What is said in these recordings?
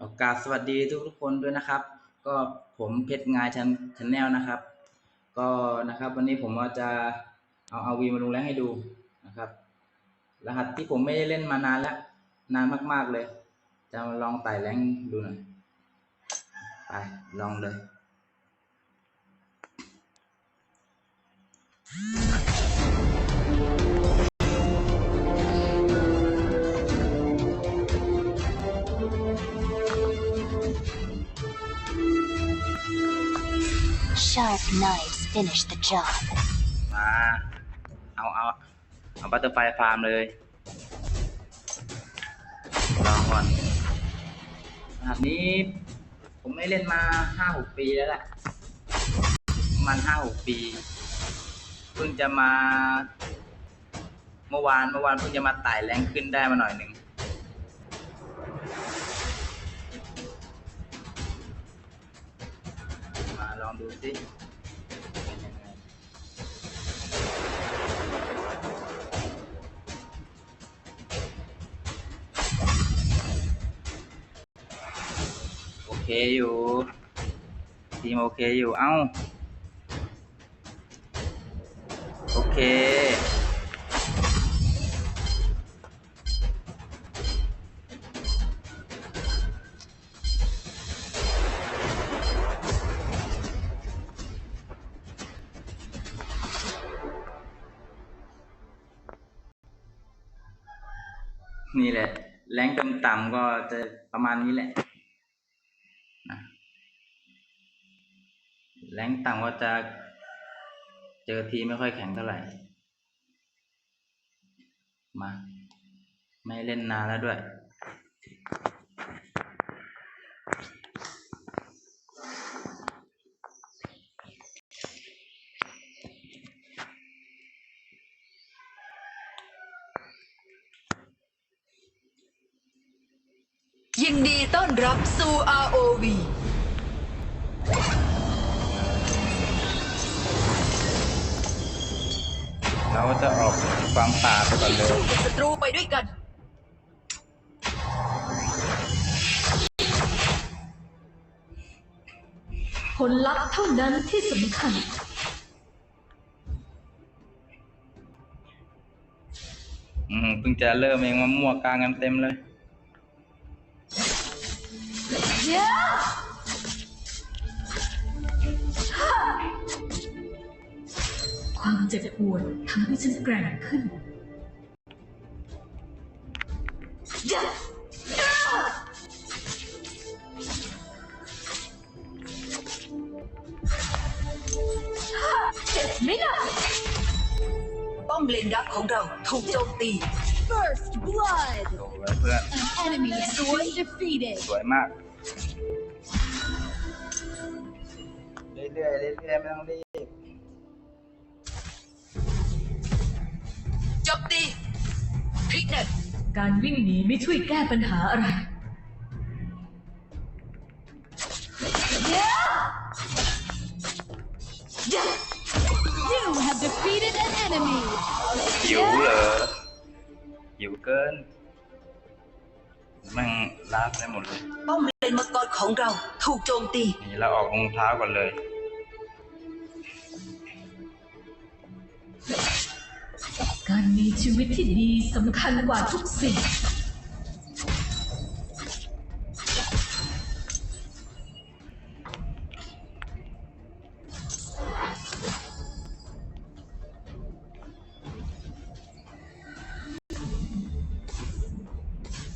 โอกาสสวัสดีทุกทุกๆคนด้วยนะครับ ก็ผมเพชรงายชันชแนลนะครับ ก็นะครับวันนี้ผมจะเอาเอาวีมาลงแรงให้ดูนะครับ รหัสที่ผมไม่ได้เล่นมานานแล้ว นานมาก ๆเลย จะลองไต่แรงดูหน่อยไปลองเลย Sharp knives finish the job. มา เอาเอาเอาบัตเตอร์ไฟฟาร์มเลยลองก่อนรหัสนี้ผมไม่เล่นมาห้าหกปีแล้วแหละประมาณห้าหกปี เพิ่งจะมา เมื่อวานเมื่อวานเพิ่งจะมาไต่แรงขึ้นได้มาหน่อยหนึ่ง มาลองดูสิเป็นยังไง โอเคอยู่ ทีมโอเคอยู่ เอ้า โอเค นี่แหละ แรงต่ำๆก็จะประมาณนี้แหละนะแรงต่ำก็จะเจอทีไม่ค่อยแข็งเท่าไหร่ มา ไม่เล่นนานแล้วด้วย ยินดีต้อนรับสู่ ROV เราจะออกฟังป่าไปก่อนเลยสู้กับศัตรูไปด้วยกัน ผลลัพธ์เท่านั้นที่สำคัญ อืมเพิ่งจะเริ่มเองมามั่วกลางกันเต็มเลย ความเจ็บปวดทำให้ฉันแกร่งขึ้นเจ็บไหมล่ะป้อมเลนดักของเราถูกโจมตี First blood! โอ้ยเพื่อน An enemy has been defeated. สวยมาก เรื่อยๆเรื่อยๆไม่ต้องรีบ โจมตีพลิกเน็ต การวิ่งหนีไม่ช่วยแก้ปัญหาอะไร You have defeated an enemy. หิวเหรอ หิวเกินแม่งลาบได้หมดเลย ป้อมเลนมังกรของเราถูกโจมตี นี่เราออกรองเท้าก่อนเลย การมีชีวิตที่ดีสำคัญกว่าทุกสิ่ง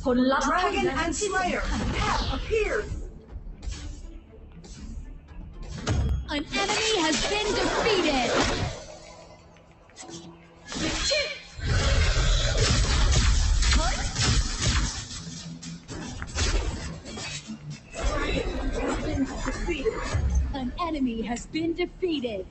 Dragon and Slayer have appeared! An enemy has been defeated! An enemy has been defeated!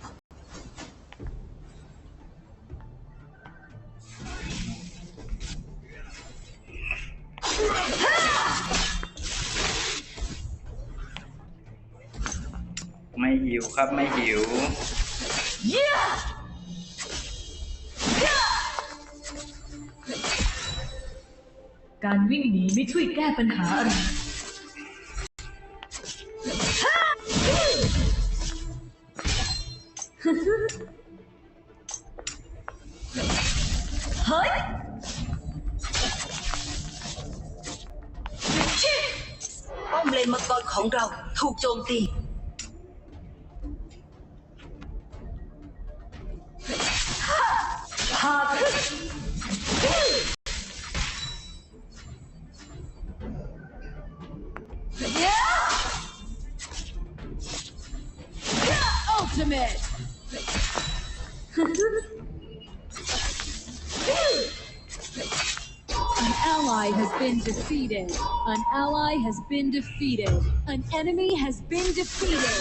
ไม่หิวครับไม่หิว การวิ่งหนีไม่ช่วยแก้ปัญหาอะไรเฮ้ย นมังกรของเราถูกโจมตี ally has been defeated. An ally has been defeated. An enemy has been defeated.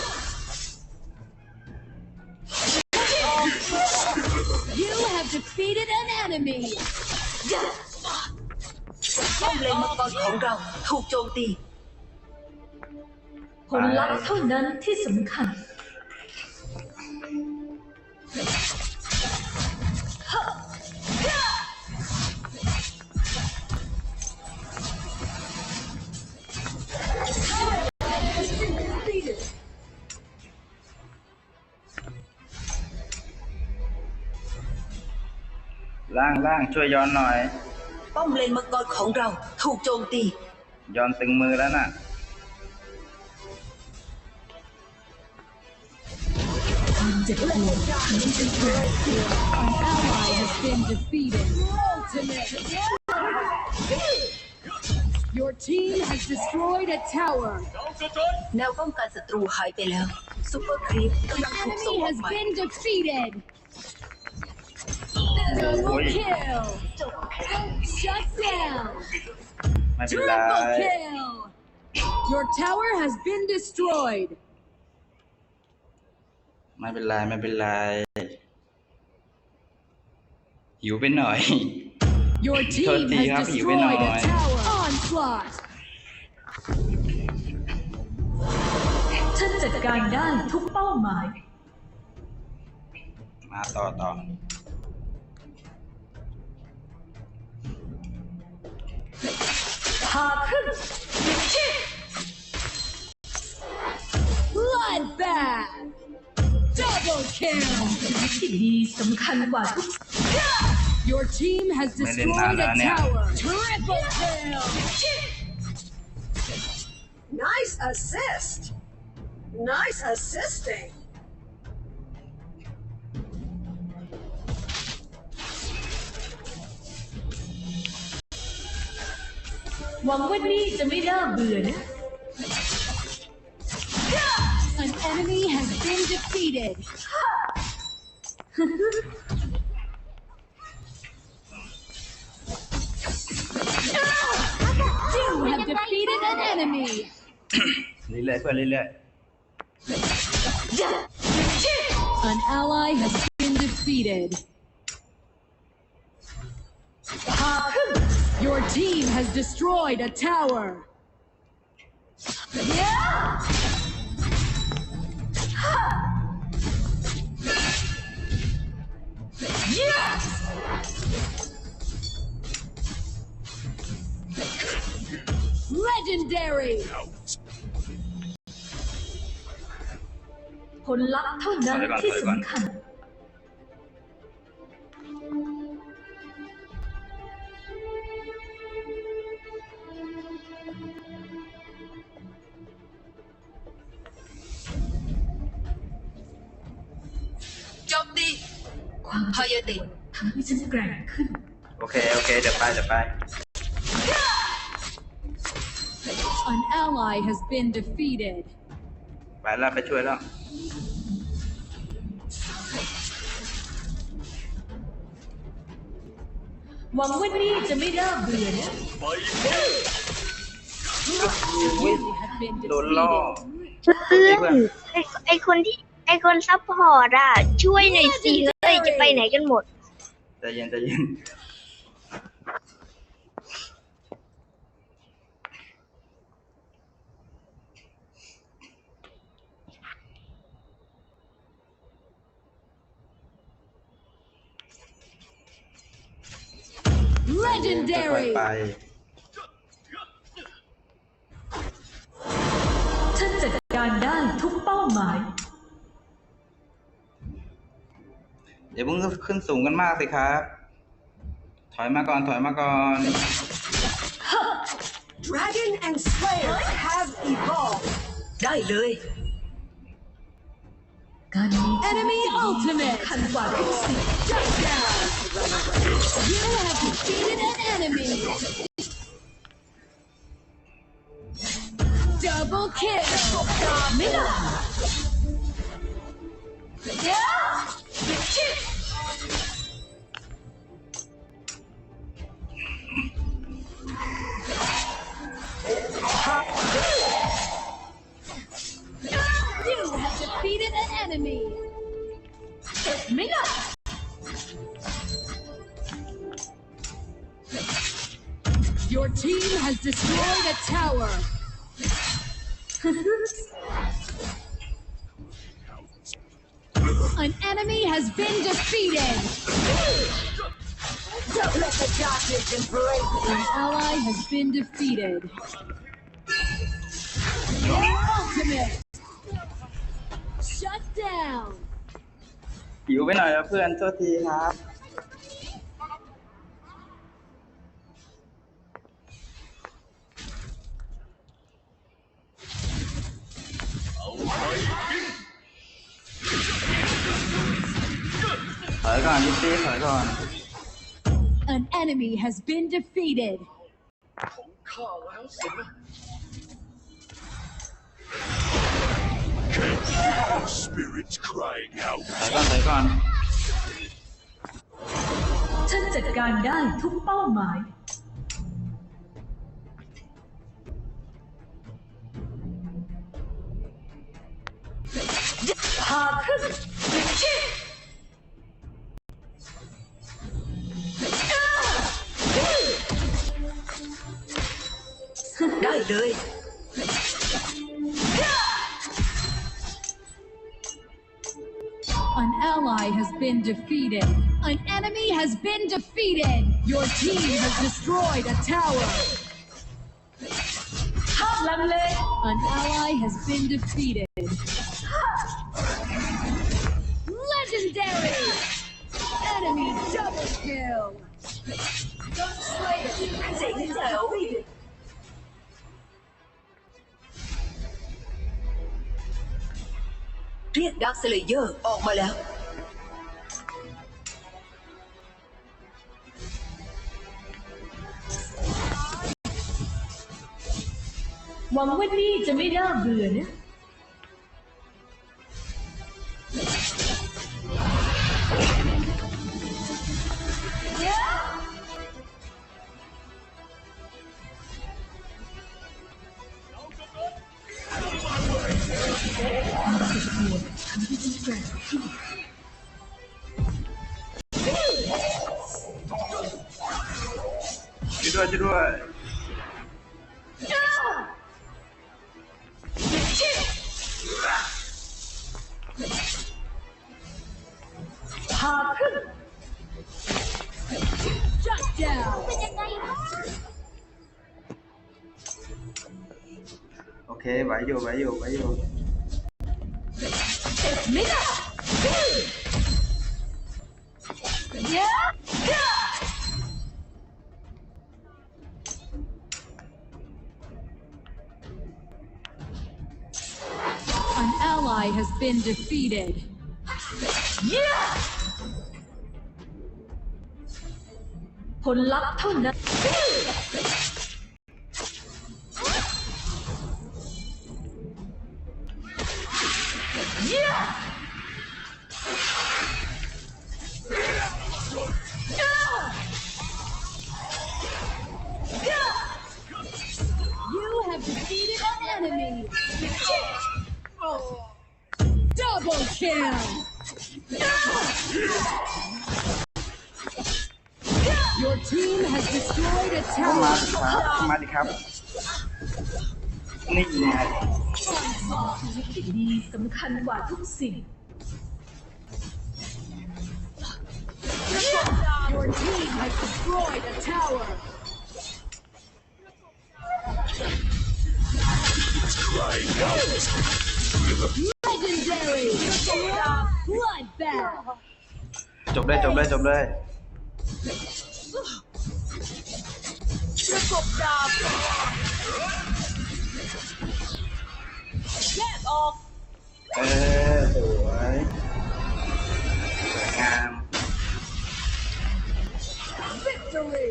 You have defeated an enemy. ป้อมเลนมังกรของเราถูกโจมตี ผลลัพธ์เท่านั้นที่สำคัญ ล่างล่างช่วยย้อนหน่อย ป้อมเลนมังกรของเรา ถูกโจมตี ย้อนตึงมือแล้วน่ะความเจ็บปวดนี้เป็นเกิด An ally has been defeated. Ultimate! Your team has destroyed a tower. แนวป้องกันศัตรูหายไปแล้วซูเปอร์ครีปกำลังถูกส่ง Enemy ออก has ใหม่ been defeated. Double kill. Shut down. ไม่เป็นไร Triple kill. Your tower has been destroyed. ไม่เป็นไรไม่เป็นไร หิวไปหน่อย Your team Thirty has happy destroyed a win tower. Onslaught. ฉันจัดการได้ทุกเป้าหมาย มาต่อต่อ พาขึ้น Bloodbath. Double kill. ชีวิตที่ดีสำคัญกว่าทุก Your team has Made in destroyed a Nana, yeah. tower. Triple kill. Nice assist. Nice assisting. Wangwanni An enemy has been defeated. you have defeated an enemy. Relax, relax. An ally has been defeated. Uh, Your team has destroyed a tower. Legendary. ผลลัพธ์เท่านั้นที่สำคัญ ให้ฉันแกร่งขึ้นๆโอเค โอเค เดี๋ยวไป เดี๋ยวไป An ally has been defeated. ไปแล้วไปช่วยแล้ว หวังว่านี่จะไม่น่าเบื่อนะ You have been โดนล่อ defeated. เพื่อนไอไอคนที่ไอคนซัพพอร์ตอะ ช่วยหน่อยสิเฮ้ยจะไปไหนกันหมด Está Bye bye. เดี๋ยวเพิ่งขึ้นสูงกันมากสิครับ ถอยมาก่อนถอยมาก่อน Dragon and Slayer have evolved. ได้เลย การมี Enemy ultimate สำคัญกว่าทุกสิ่ง Shut down. You have defeated an enemy. Double kill. ไม่ได้ enemy! Your team has destroyed a tower! An enemy has been defeated! Don't let the darkness embrace! An ally has been defeated. Your ultimate! Shut down. หิวไปหน่อยแล้วเพื่อนโทษทีครับ ถอยก่อนยิปปี้ถอยก่อน An enemy has been defeated. ถอยก่อน ถอยก่อน ฉันจัดการได้ทุกเป้าหมาย พาขึ้น ได้เลย An ally has been defeated. An enemy has been defeated. Your team has destroyed a tower. An ally has been defeated. Legendary! Enemy double kill! Don't slay it. เรียกดักสเลเยอร์ออกมาแล้ว หวังว่านี่จะไม่น่าเบื่อนะ ช่วยด้วยช่วยด้วย พาขึ้น Shut down! โอเคไหวอยู่ไหวอยู่ไหวอยู่ ally has been defeated. ผลลัพธ์เท่านั้น You have defeated an enemy. Double kill. Your team has destroyed a เข้ามา tower. สิครับมาดิครับ นี่ไง ชีวิตที่ดีสำคัญกว่าทุกสิ่ง Your team has destroyed a tower. Legendary! Bloodbath! จบเลยจบเลยจบเลย Triple dub. แยกออก เออสวยสวยงาม Victory!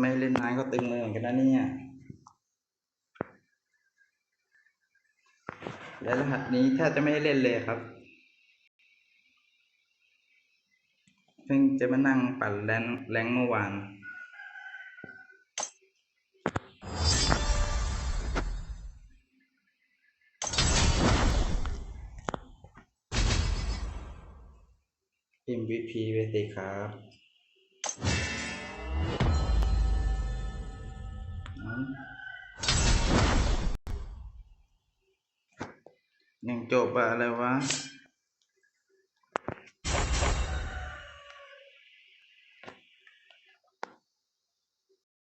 ไม่เล่นนานก็ตึงมือเหมือนกันนะเนี่ย และรหัสนี้แทบจะไม่ได้เล่นเลยครับ เพิ่งจะมานั่งปั่นแรงแรงเมื่อวาน MVP ไปสิครับ ยังจบอะอะไรวะ